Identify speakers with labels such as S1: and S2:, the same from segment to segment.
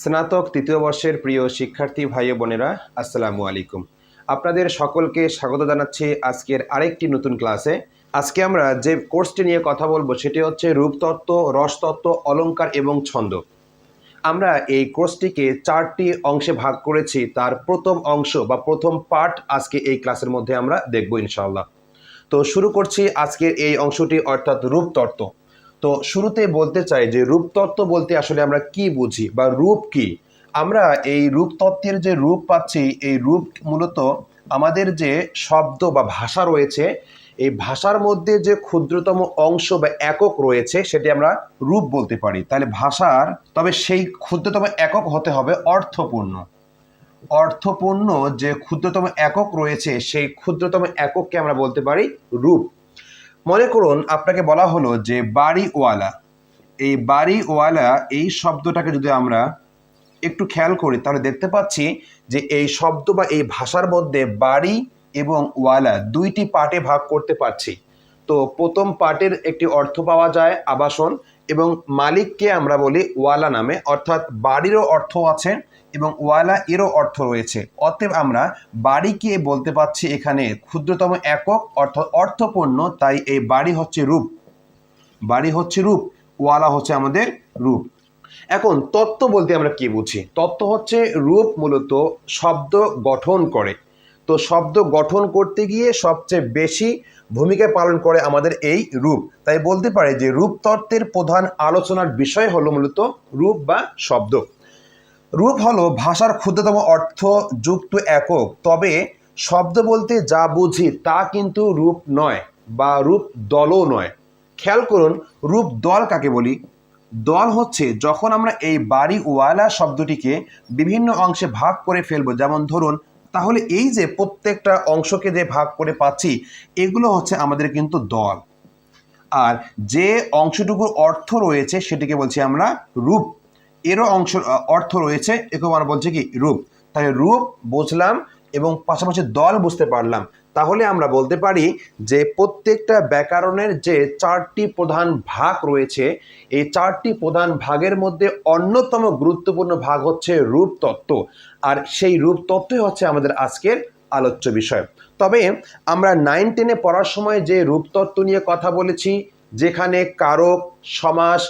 S1: স্নাতক তৃতীয় বর্ষের প্রিয় শিক্ষার্থী ভাই বোনেরা, আসসালামু আলাইকুম। আপনাদের সকলকে স্বাগত জানাচ্ছি আজকের আরেকটি নতুন ক্লাসে। আজকে আমরা যে কোর্সটি নিয়ে কথা বলব সেটি হচ্ছে রূপতত্ত্ব, রসতত্ত্ব, অলঙ্কার এবং ছন্দ। আমরা এই কোর্সটিকে চারটি অংশে ভাগ করেছি, তার প্রথম অংশ বা প্রথম পার্ট আজকে এই ক্লাসের মধ্যে আমরা দেখব ইনশাল্লাহ তো শুরু করছি আজকের এই অংশটি, অর্থাৎ রূপতত্ত্ব। তো শুরুতে বলতে চাই যে রূপতত্ত্ব বলতে আসলে আমরা কি বুঝি বা রূপ কি? আমরা এই রূপতত্ত্বের যে রূপ পাচ্ছি, এই রূপ মূলত আমাদের যে শব্দ বা ভাষা রয়েছে, এই ভাষার মধ্যে যে ক্ষুদ্রতম অংশ বা একক রয়েছে সেটি আমরা রূপ বলতে পারি। তাহলে ভাষার, তবে সেই ক্ষুদ্রতম একক হতে হবে অর্থপূর্ণ। অর্থপূর্ণ যে ক্ষুদ্রতম একক রয়েছে, সেই ক্ষুদ্রতম একককে আমরা বলতে পারি রূপ। মনে করুন, আপনাকে বলা হলো যে বাড়িওয়ালা। এই বাড়িওয়ালা, এই শব্দটাকে যদি আমরা একটু খেয়াল করি, তাহলে দেখতে পাচ্ছি যে এই শব্দ বা এই ভাষার মধ্যে বাড়ি এবং ওয়ালা দুইটি পার্টে ভাগ করতে পারছি। তো প্রথম পার্টের একটি অর্থ পাওয়া যায় আবাসন এবং মালিককে আমরা বলি ওয়ালা নামে, অর্থাৎ বাড়িরও অর্থ আছে এবং ওয়ালা এরও অর্থ রয়েছে। অতএব আমরা বাড়িকে বলতে পাচ্ছি এখানে? ক্ষুদ্রতম একক, অর্থাৎ অর্থপূর্ণ, তাই এই বাড়ি হচ্ছে রূপ। বাড়ি হচ্ছে রূপ, ওয়ালা হচ্ছে আমাদের রূপ। এখন তত্ত্ব বলতে আমরা কি বুঝি? তত্ত্ব হচ্ছে রূপ মূলত শব্দ গঠন করে। তো শব্দ গঠন করতে গিয়ে সবচেয়ে বেশি ভূমিকা পালন করে আমাদের এই রূপ। তাই বলতে পারে যে রূপতত্ত্বের প্রধান আলোচনার বিষয় হলো মূলত রূপ বা শব্দ। রূপ হলো ভাষার ক্ষুদ্রতম অর্থ যুক্ত একক। তবে শব্দ বলতে যা বুঝি তা কিন্তু রূপ নয় বা রূপ দলও নয়। খেয়াল করুন, রূপ দল কাকে বলি? দল হচ্ছে যখন আমরা এই বাড়ি ওয়ালা শব্দটিকে বিভিন্ন অংশে ভাগ করে ফেলব। যেমন ধরুন তাহলে এই যে প্রত্যেকটা অংশকে যে ভাগ করে পাচ্ছি, এগুলো হচ্ছে আমাদের কিন্তু দল। আর যে অংশটুকুর অর্থ রয়েছে, সেটিকে বলছি আমরা রূপ। এরও অংশ অর্থ রয়েছে একে আমরা বলছি কি রূপ। তাহলে রূপ বুঝলাম এবং পাশাপাশি দল বুঝতে পারলাম। তাহলে আমরা বলতে পারি যে প্রত্যেকটা ব্যাকরণের যে চারটি প্রধান ভাগ রয়েছে, এই চারটি প্রধান ভাগের মধ্যে অন্যতম গুরুত্বপূর্ণ ভাগ হচ্ছে রূপতত্ত্ব আর সেই রূপতত্ত্বই হচ্ছে আমাদের আজকের আলোচ্য বিষয়। তবে আমরা নাইন টেনে পড়ার সময় যে রূপতত্ত্ব নিয়ে কথা বলেছি, যেখানে কারক, সমাস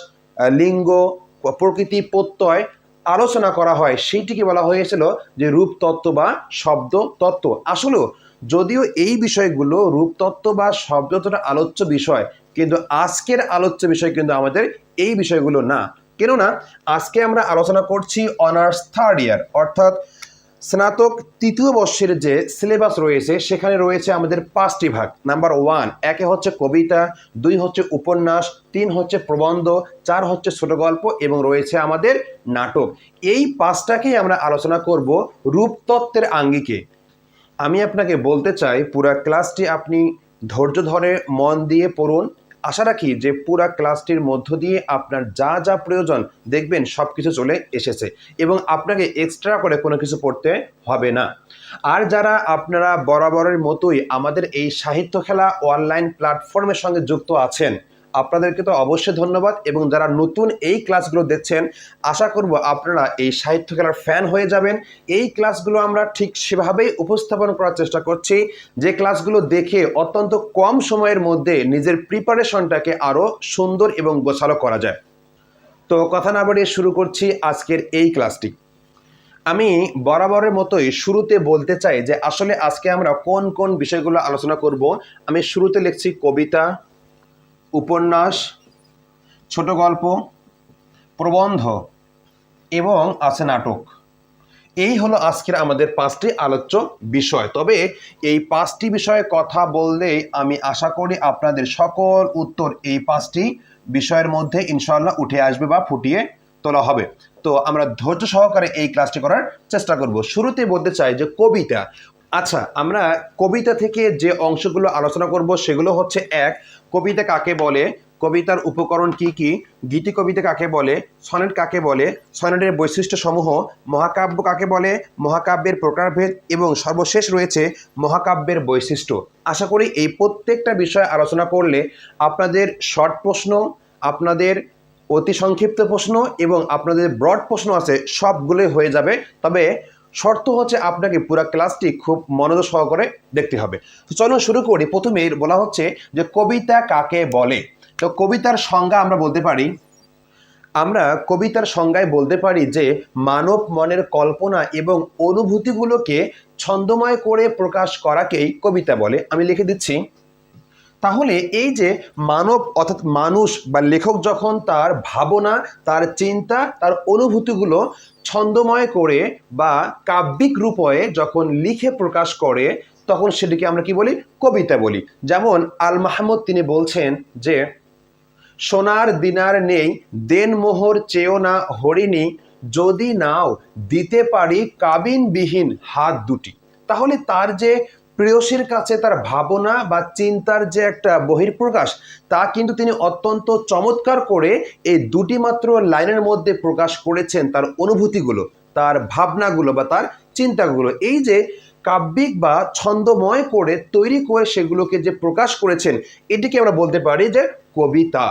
S1: লিঙ্গ, প্রকৃতি, প্রত্যয় আলোচনা করা হয়, সেইটিকে বলা হয়েছিল যে রূপতত্ত্ব বা শব্দ তত্ত্ব। আসলেও যদিও এই বিষয়গুলো রূপতত্ত্ব বা শব্দতটা আলোচ্য বিষয়, কিন্তু আজকের আলোচ্য বিষয় কিন্তু আমাদের এই বিষয়গুলো না। কেননা, আজকে আমরা আলোচনা করছি অনার্স থার্ড ইয়ার অর্থাৎ স্নাতক তৃতীয় বর্ষের যে সিলেবাস রয়েছে, সেখানে রয়েছে আমাদের পাঁচটি ভাগ। নাম্বার ওয়ান একে হচ্ছে কবিতা, দুই হচ্ছে উপন্যাস, তিন হচ্ছে প্রবন্ধ, চার হচ্ছে ছোট গল্প এবং রয়েছে আমাদের নাটক। এই পাঁচটাকেই আমরা আলোচনা করব রূপতত্ত্বের আঙ্গিকে। আমি আপনাকে বলতে চাই, পুরা ক্লাসটি আপনি ধৈর্য ধরে মন দিয়ে পড়ুন। আশা রাখি যে পুরা ক্লাসটির মধ্য দিয়ে আপনার যা যা প্রয়োজন দেখবেন সব কিছু চলে এসেছে এবং আপনাকে এক্সট্রা করে কোনো কিছু পড়তে হবে না। আর যারা আপনারা বরাবরের মতোই আমাদের এই সাহিত্য খেলা অনলাইন প্ল্যাটফর্মের সঙ্গে যুক্ত আছেন আপনাদেরকে তো অবশ্যই ধন্যবাদ এবং যারা নতুন এই ক্লাসগুলো দেখছেন, আশা করব আপনারা এই সাহিত্য খেলার ফ্যান হয়ে যাবেন। এই ক্লাসগুলো আমরা ঠিক সেভাবেই উপস্থাপন করার চেষ্টা করছি। যে ক্লাসগুলো দেখে অত্যন্ত কম সময়ের মধ্যে নিজের প্রিপারেশনটাকে আরও সুন্দর এবং গোছালো করা যায়। তো কথা না বাড়িয়ে শুরু করছি আজকের এই ক্লাসটি। আমি বরাবরের মতোই শুরুতে বলতে চাই যে আসলে আজকে আমরা কোন কোন বিষয়গুলো আলোচনা করব। আমি শুরুতে লিখছি কবিতা উপন্যাস, ছোট গল্প, প্রবন্ধ এবং আছে নাটক। এই হলো আজকের আমাদের পাঁচটি আলোচ্য বিষয়। তবে এই পাঁচটি বিষয়ে কথা বললেই আমি আশা করি আপনাদের সকল উত্তর এই পাঁচটি বিষয়ের মধ্যে ইনশাল্লাহ উঠে আসবে বা ফুটিয়ে তোলা হবে। তো আমরা ধৈর্য সহকারে এই ক্লাসটি করার চেষ্টা করব। শুরুতে বলতে চাই যে কবিতা। আচ্ছা আমরা কবিতা থেকে যে অংশগুলো আলোচনা করব সেগুলো হচ্ছে এক কবিতা কাকে বলে? কবিতার উপকরণ কি কি? গীতি কবিতা কাকে বলে? সনেট কাকে বলে? সনেটের বৈশিষ্ট্য সমূহ মহাকাব্য কাকে বলে? মহাকাব্যের প্রকারভেদ এবং সর্বশেষ রয়েছে মহাকাব্যের বৈশিষ্ট্য। আশা করি এই প্রত্যেকটা বিষয় আলোচনা করলে আপনাদের শর্ট প্রশ্ন, আপনাদের অতি সংক্ষিপ্ত প্রশ্ন এবং আপনাদের ব্রড প্রশ্ন আছে, সবগুলোই হয়ে যাবে। তবে শর্ত হচ্ছে আপনাকে পুরো ক্লাসটি খুব মনোযোগ সহকারে দেখতে হবে। তো চলো শুরু করি। প্রথমে বলা হচ্ছে যে কবিতা কাকে বলে? তো কবিতার সংজ্ঞা আমরা বলতে পারি, আমরা কবিতার সংজ্ঞায় বলতে পারি যে মানব মনের কল্পনা এবং অনুভূতিগুলোকে ছন্দময় করে প্রকাশ করাকেই কবিতা বলে। আমি লিখে দিচ্ছি তাহলে এই যে মানব অর্থাৎ মানুষ বা লেখক যখন তার ভাবনা, তার চিন্তা, তার অনুভূতিগুলো ছন্দময় করে বা কাব্যিক রূপয়ে যখন লিখে প্রকাশ করে, তখন সেটিকে আমরা কি বলি? কবিতা বলি। যেমন আল মাহমুদ তিনি বলছেন যে, সোনার দিনার নেই, দেন মোহর চেয়েও না হরিণী, যদি নাও দিতে পারি কাবিনবিহীন হাত দুটি। তাহলে তার যে প্রেয়সীর কাছে তার ভাবনা বা চিন্তার যে একটা বহির্প্রকাশ তা কিন্তু তিনি অত্যন্ত চমৎকার করে এই দুটি মাত্র লাইনের মধ্যে প্রকাশ করেছেন তার অনুভূতিগুলো, তার ভাবনাগুলো বা তার চিন্তাগুলো। এই যে কাব্যিক বা ছন্দময় করে তৈরি করে সেগুলোকে যে প্রকাশ করেছেন, এটিকে আমরা বলতে পারি যে কবিতা।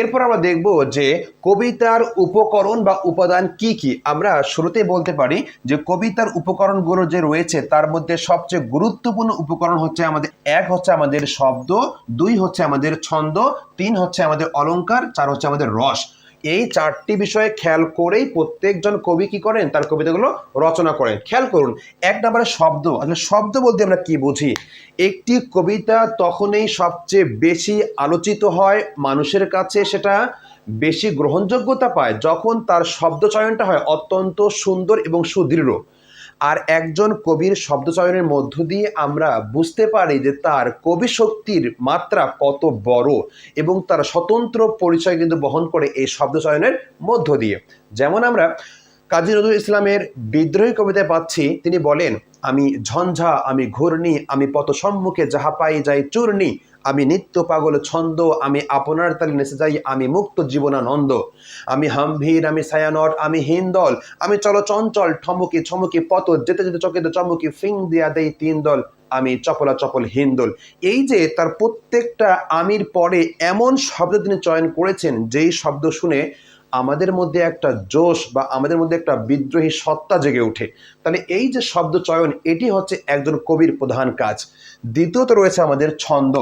S1: এরপর আমরা দেখব যে কবিতার উপকরণ বা উপাদান কি কি। আমরা শুরুতে বলতে পারি যে কবিতার উপকরণগুলো যে রয়েছে, তার মধ্যে সবচেয়ে গুরুত্বপূর্ণ উপকরণ হচ্ছে আমাদের এক হচ্ছে আমাদের শব্দ, দুই হচ্ছে আমাদের ছন্দ, তিন হচ্ছে আমাদের অলঙ্কার চার হচ্ছে আমাদের রস। এই চারটি বিষয়ে খেয়াল করেই প্রত্যেকজন কবি কি করেন? তার কবিতাগুলো রচনা করেন। খেয়াল করুন, এক নম্বরে শব্দ। আসলে শব্দ বলতে আমরা কি বুঝি? একটি কবিতা তখনই সবচেয়ে বেশি আলোচিত হয় মানুষের কাছে, সেটা বেশি গ্রহণযোগ্যতা পায় যখন তার শব্দ চয়নটা হয় অত্যন্ত সুন্দর এবং সুদৃঢ়। আর একজন কবির শব্দচয়নের মধ্য দিয়ে আমরা বুঝতে পারি যে তার কবি শক্তির মাত্রা কত বড় এবং তার স্বতন্ত্র পরিচয় কিন্তু বহন করে এই শব্দচয়নের মধ্য দিয়ে। যেমন আমরা কাজী নজরুল ইসলামের বিদ্রোহী কবিতায় পাচ্ছি, তিনি বলেন, আমি ঝঞ্ঝা, আমি ঘূর্ণি, আমি পত সম্মুখে যাহা পাই যাই চূর্ণি আমি নিত্য পাগল, ছন্দ, আমি আপনার তালে নেচে যাই, আমি মুক্ত জীবনানন্দ। আমি হামভীর, আমি ছায়ানট, আমি হিন্দল আমি চলো চঞ্চল, ঠমকি, ছমকি, পত, যেতে যেতে চকিতে চমকি, ফিং দিয়া দেই তিন দল। আমি চপলা চপল হিন্দল এই যে তার প্রত্যেকটা আমির পরে এমন শব্দ তিনি চয়ন করেছেন, যেই শব্দ শুনে আমাদের মধ্যে একটা জোশ বা আমাদের মধ্যে একটা বিদ্রোহী সত্তা জেগে ওঠে। তাহলে এই যে শব্দ চয়ন, এটি হচ্ছে একজন কবির প্রধান কাজ। দ্বিতীয়ত রয়েছে আমাদের ছন্দ।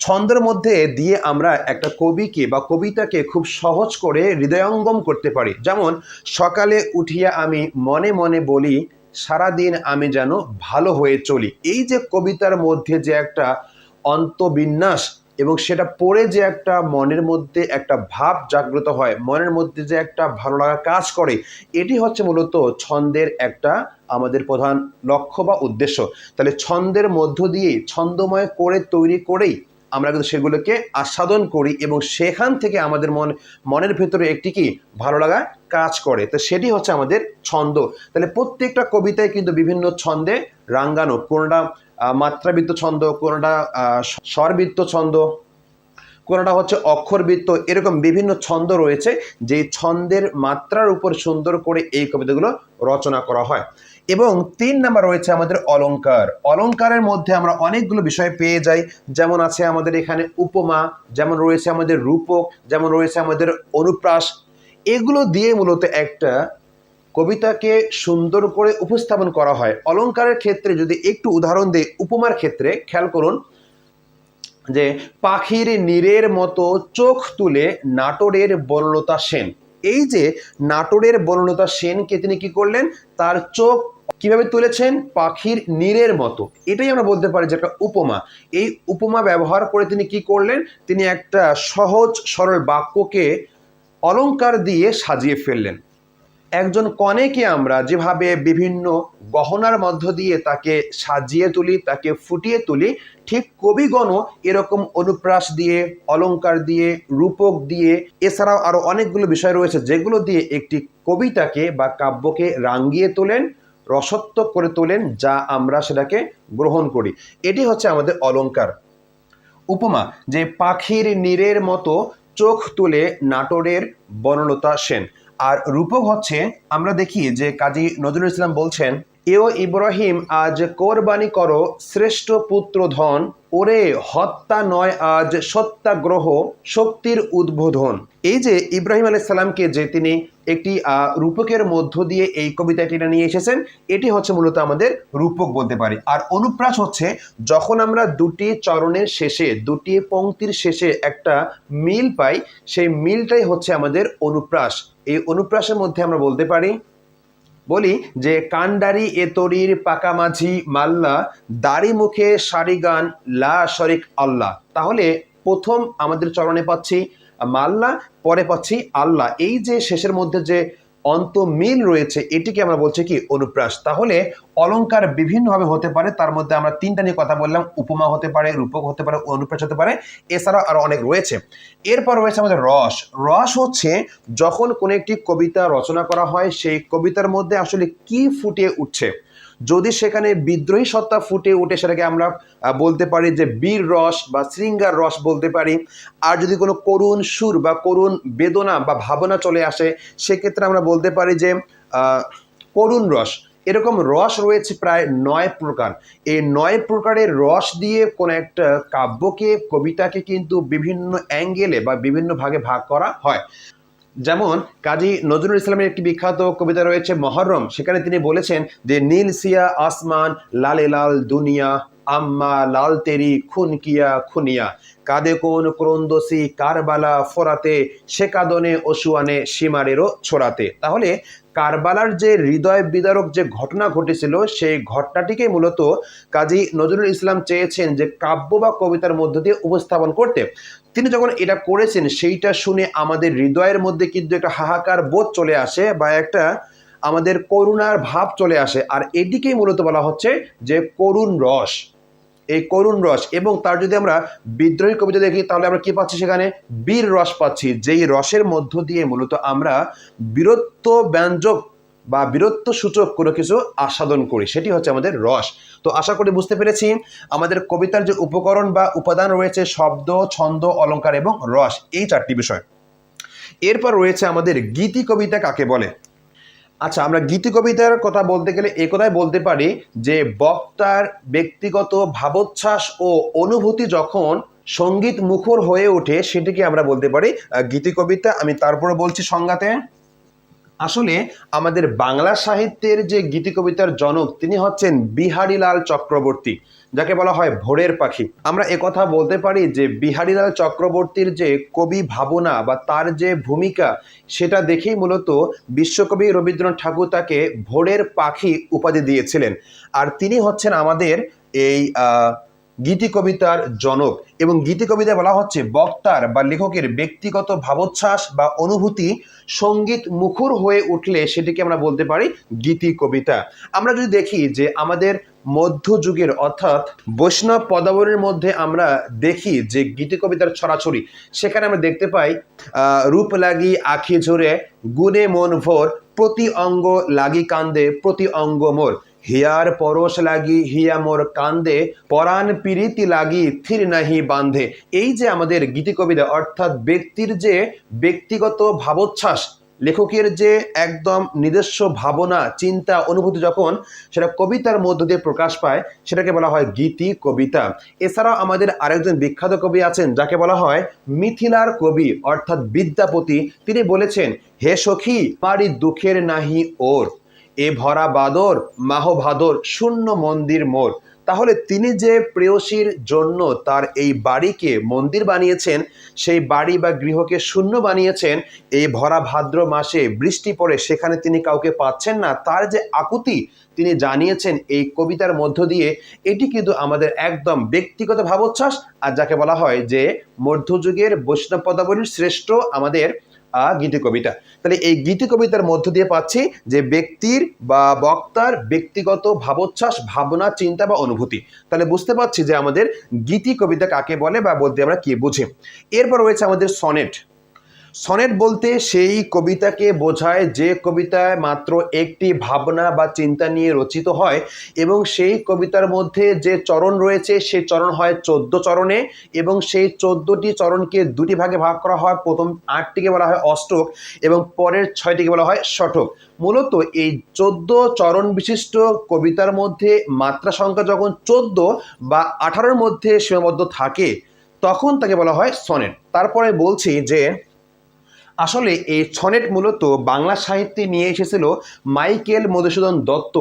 S1: ছন্দের মধ্যে দিয়ে আমরা একটা কবিকে বা কবিতাকে খুব সহজ করে হৃদয়ঙ্গম করতে পারি। যেমন, সকালে উঠিয়া আমি মনে মনে বলি, সারাদিন আমি যেন ভালো হয়ে চলি। এই যে কবিতার মধ্যে যে একটা অন্তবিন্যাস এবং সেটা পড়ে যে একটা মনের মধ্যে একটা ভাব জাগ্রত হয়, মনের মধ্যে যে একটা ভালো লাগা কাজ করে, এটি হচ্ছে মূলত ছন্দের একটা আমাদের প্রধান লক্ষ্য বা উদ্দেশ্য। তাহলে ছন্দের মধ্য দিয়ে ছন্দময় করে তৈরি করেই আমরা কিন্তু সেগুলোকে আস্বাদন করি এবং সেখান থেকে আমাদের মন, মনের ভেতরে একটি কি? ভালো লাগা কাজ করে। তো সেটি হচ্ছে আমাদের ছন্দ। তাহলে প্রত্যেকটা কবিতায় কিন্তু বিভিন্ন ছন্দে রাঙ্গানো। কোনোটা মাত্রাবৃত্ত ছন্দ, কোনোটা স্বরবৃত্ত ছন্দ, কোনোটা হচ্ছে অক্ষরবৃত্ত, এরকম বিভিন্ন ছন্দ রয়েছে যে ছন্দের মাত্রার উপর সুন্দর করে এই কবিতাগুলো রচনা করা হয়। এবং তিন নাম্বার রয়েছে আমাদের অলঙ্কার অলঙ্কারের মধ্যে আমরা অনেকগুলো বিষয় পেয়ে যাই। যেমন আছে আমাদের এখানে উপমা, যেমন রয়েছে আমাদের রূপক, যেমন রয়েছে আমাদের অনুপ্রাস। এগুলো দিয়ে মূলত একটা কবিতাকে সুন্দর করে উপস্থাপন করা হয়। অলংকারের ক্ষেত্রে যদি একটু উদাহরণ দিই, উপমার ক্ষেত্রে খেয়াল করুন যে, পাখির নীরের মতো চোখ তুলে নাটোরের বনলতা সেন। এই যে, নাটোরের বনলতা সেনকে তিনি কি করলেন? তার চোখ কীভাবে তুলেছেন? পাখির নীরের মতো। এটাই আমরা বলতে পারি যে একটা উপমা। এই উপমা ব্যবহার করে তিনি কি করলেন? তিনি একটা সহজ, সরল বাক্যকে অলঙ্কার দিয়ে সাজিয়ে ফেললেন। একজন কনেকে আমরা যেভাবে বিভিন্ন গহনার মধ্য দিয়ে তাকে সাজিয়ে তুলি, তাকে ফুটিয়ে তুলি, ঠিক কবিগণও এরকম অনুপ্রাস দিয়ে, অলংকার দিয়ে, রূপক দিয়ে, এছাড়াও আরও অনেকগুলো বিষয় রয়েছে যেগুলো দিয়ে একটি কবিতাকে বা কাব্যকে রাঙ্গিয়ে তোলেন। রসত্ব করে তোলেন যা আমরা সেটাকে গ্রহণ করি। এটি হচ্ছে আমাদের অলঙ্কার উপমা, যে পাখির নীরের মতো চোখ তুলে নাটোরের বনলতা সেন। আর রূপক হচ্ছে, আমরা দেখি যে কাজী নজরুল ইসলাম বলছেন এও ইব্রাহিম, আজ কোরবানি করো, শ্রেষ্ঠ পুত্র ধন। ওরে, হত্যা নয় আজ সত্যাগ্রহ, শক্তির উদ্বোধন। এই যে ইব্রাহিম আলাইসাল্লামকে যে তিনি একটি রূপকের মধ্য দিয়ে এই কবিতাটি নিয়ে এসেছেন, এটি হচ্ছে মূলত আমাদের রূপক বলতে পারি। আর অনুপ্রাস হচ্ছে যখন আমরা দুটি চরণের শেষে, দুটি পংক্তির শেষে একটা মিল পাই, সেই মিলটাই হচ্ছে আমাদের অনুপ্রাস। এই অনুপ্রাসের মধ্যে আমরা বলতে পারি বলি যে, কান্ডারি এতরির তরির পাকামাঝি মাল্লা, দাড়ি মুখে সারিগান লা শরিক আল্লাহ। তাহলে প্রথম আমাদের চরণে পাচ্ছি মাল্লা, পরে পাচ্ছি আল্লাহ। এই যে শেষের মধ্যে যে অন্ত মিল রয়েছে, এটিকে আমরা বলছি কি অনুপ্রাস। তাহলে অলঙ্কার বিভিন্নভাবে হতে পারে, তার মধ্যে আমরা তিনটা নিয়ে কথা বললাম, উপমা হতে পারে, রূপক হতে পারে, অনুপ্রাস হতে পারে এছাড়া আরও অনেক রয়েছে। এরপর রয়েছে আমাদের রস। রস হচ্ছে যখন কোনো একটি কবিতা রচনা করা হয়, সেই কবিতার মধ্যে আসলে কি ফুটিয়ে উঠছে? যদি সেখানে বিদ্রোহী সত্তা ফুটে ওঠে সেটাকে আমরা বলতে পারি যে বীর রস বা শৃঙ্গার রস বলতে পারি। আর যদি কোনো করুণ সুর বা করুণ বেদনা বা ভাবনা চলে আসে, সেক্ষেত্রে আমরা বলতে পারি যে করুণ রস। এরকম রস রয়েছে প্রায় নয় প্রকার। এই নয় প্রকারের রস দিয়ে কোনো একটা কাব্যকে, কবিতাকে কিন্তু বিভিন্ন অ্যাঙ্গেলে বা বিভিন্ন ভাগে ভাগ করা হয়। যেমন কাজী নজরুল ইসলামের একটি বিখ্যাত কবিতা রয়েছে মহরম। সেখানে তিনি বলেছেন যে, নীল সিয়া আসমান, লালে লাল দুনিয়া, আম্মা লাল তেরি খুন কিয়া খুনিয়া। কাদে কোন ক্রন্দসি কারবালা ফোরাতে, সে কাদনে অসুয়ানে সীমারেরও ছোড়াতে। তাহলে কারবালার যে হৃদয় বিদারক যে ঘটনা ঘটেছিল, সেই ঘটনাটিকে মূলত কাজী নজরুল ইসলাম চেয়েছেন যে কাব্য বা কবিতার মধ্য দিয়ে উপস্থাপন করতে। তিনি যখন এটা করেছেন, সেইটা শুনে আমাদের হৃদয়ের মধ্যে কিন্তু একটা হাহাকার বোধ চলে আসে বা একটা আমাদের করুণার ভাব চলে আসে। আর এটিকেই মূলত বলা হচ্ছে যে করুণ রস। এই করুণ রস এবং তার যদি আমরা বিদ্রোহী কবিতা দেখি, তাহলে আমরা কি পাচ্ছি সেখানে? বীর রস পাচ্ছি, যেই রসের মধ্য দিয়ে মূলত আমরা বীরত্ব ব্যঞ্জক বা বীরত্ব সূচক কোনো কিছু আস্বাদন করি, সেটি হচ্ছে আমাদের রস। তো আশা করি বুঝতে পেরেছি, আমাদের কবিতার যে উপকরণ বা উপাদান রয়েছে, শব্দ, ছন্দ, অলঙ্কার এবং রস, এই চারটি বিষয়। এরপর রয়েছে আমাদের গীতি কবিতা কাকে বলে? আচ্ছা আমরা গীতি কবিতার কথা বলতে গেলে এ কথাই বলতে পারি যে বক্তার ব্যক্তিগত ভাবোচ্ছ্বাস ও অনুভূতি যখন সংগীত মুখর হয়ে ওঠে, সেটিকে আমরা বলতে পারি গীতি কবিতা। আমি তারপরে বলছি সংজ্ঞাতে। আসলে আমাদের বাংলা সাহিত্যের যে গীতি কবিতার জনক, তিনি হচ্ছেন বিহারীলাল চক্রবর্তী, যাকে বলা হয় ভোরের পাখি। আমরা একথা বলতে পারি যে বিহারীলাল চক্রবর্তীর যে কবি ভাবনা বা তার যে ভূমিকা, সেটা দেখেই মূলত বিশ্বকবি রবীন্দ্রনাথ ঠাকুর তাকে ভোরের পাখি উপাধি দিয়েছিলেন। আর তিনি হচ্ছেন আমাদের এই গীতি কবিতার জনক এবং গীতি কবিতায় বলা হচ্ছে বক্তার বা লেখকের ব্যক্তিগত ভাবোচ্ছ্বাস বা অনুভূতি সংগীত মুখর হয়ে উঠলে সেটিকে আমরা বলতে পারি গীতি কবিতা। আমরা যদি দেখি যে আমাদের মধ্যযুগের অর্থাৎ বৈষ্ণব পদাবলীর মধ্যে আমরা দেখি যে গীতি কবিতার ছড়াছড়ি, সেখানে আমরা দেখতে পাই রূপ লাগি আখি ঝরে, গুণে মন ভোর, প্রতি অঙ্গ লাগি কান্দে, প্রতি অঙ্গ মোর। হিয়ার পরশ লাগি, হিয়া মোর কান্দে, পরাণ পিরিতি লাগি, থির নাহি বান্ধে। এই যে আমাদের গীতি কবিতা অর্থাৎ ব্যক্তির যে ব্যক্তিগত ভাবোচ্ছ্বাস, লেখকের যে একদম নিজস্ব ভাবনা, চিন্তা, অনুভূতি যখন সেটা কবিতার মধ্য দিয়ে প্রকাশ পায়, সেটাকে বলা হয় গীতি কবিতা। এছাড়াও আমাদের আরেকজন বিখ্যাত কবি আছেন, যাকে বলা হয় মিথিলার কবি, অর্থাৎ বিদ্যাপতি। তিনি বলেছেন, হে সখী, পারি দুঃখের নাহি ওর। এ ভরা বাদর, মাহ ভাদর, শূন্য মন্দির মোর। তাহলে তিনি যে প্রেয়সীর জন্য তার এই বাড়িকে মন্দির বানিয়েছেন, সেই বাড়ি বা গৃহকে শূন্য বানিয়েছেন এই ভরা ভাদ্র মাসে বৃষ্টি পড়ে সেখানে তিনি কাউকে পাচ্ছেন না, তার যে আকুতি তিনি জানিয়েছেন এই কবিতার মধ্য দিয়ে, এটি কিন্তু আমাদের একদম ব্যক্তিগত ভাবোচ্ছ্বাস, আর যাকে বলা হয় যে মধ্যযুগের বৈষ্ণব পদাবলীর শ্রেষ্ঠ আমাদের আহ, গীতি কবিতা। তাহলে এই গীতি কবিতার মধ্য দিয়ে পাচ্ছি যে ব্যক্তির বা বক্তার ব্যক্তিগত ভাবোচ্ছ্বাস ভাবনা চিন্তা বা অনুভূতি। তাহলে বুঝতে পারছি যে আমাদের গীতি কবিতা কাকে বলে বা বলতে আমরা কি বুঝি। এরপর রয়েছে আমাদের সনেট। সনেট বলতে সেই কবিতাকে বোঝায় যে কবিতায় মাত্র একটি ভাবনা বা চিন্তা নিয়ে রচিত হয় এবং সেই কবিতার মধ্যে যে চরণ রয়েছে সেই চরণ হয় চোদ্দ চরণে এবং সেই চোদ্দটি চরণকে দুটি ভাগে ভাগ করা হয়। প্রথম আটটিকে বলা হয় অষ্টক এবং পরের ছয়টিকে বলা হয় শঠক মূলত এই চোদ্দ চরণ বিশিষ্ট কবিতার মধ্যে মাত্রা সংখ্যা যখন চোদ্দ বা আঠারোর মধ্যে সীমাবদ্ধ থাকে, তখন তাকে বলা হয় সনেট। তারপরে বলছি যে আসলে এই ছনেট মূলত বাংলা সাহিত্যে নিয়ে এসেছিল মাইকেল মধুসূদন দত্ত।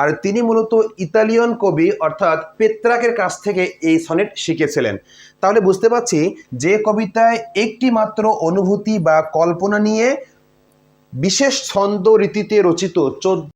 S1: আর তিনি মূলত ইতালিয়ান কবি অর্থাৎ পেত্রাকের কাছ থেকে এই সনেট শিখেছিলেন। তাহলে বুঝতে পারছি যে কবিতায় একটি মাত্র অনুভূতি বা কল্পনা নিয়ে বিশেষ ছন্দ রীতিতে রচিত চোদ্দ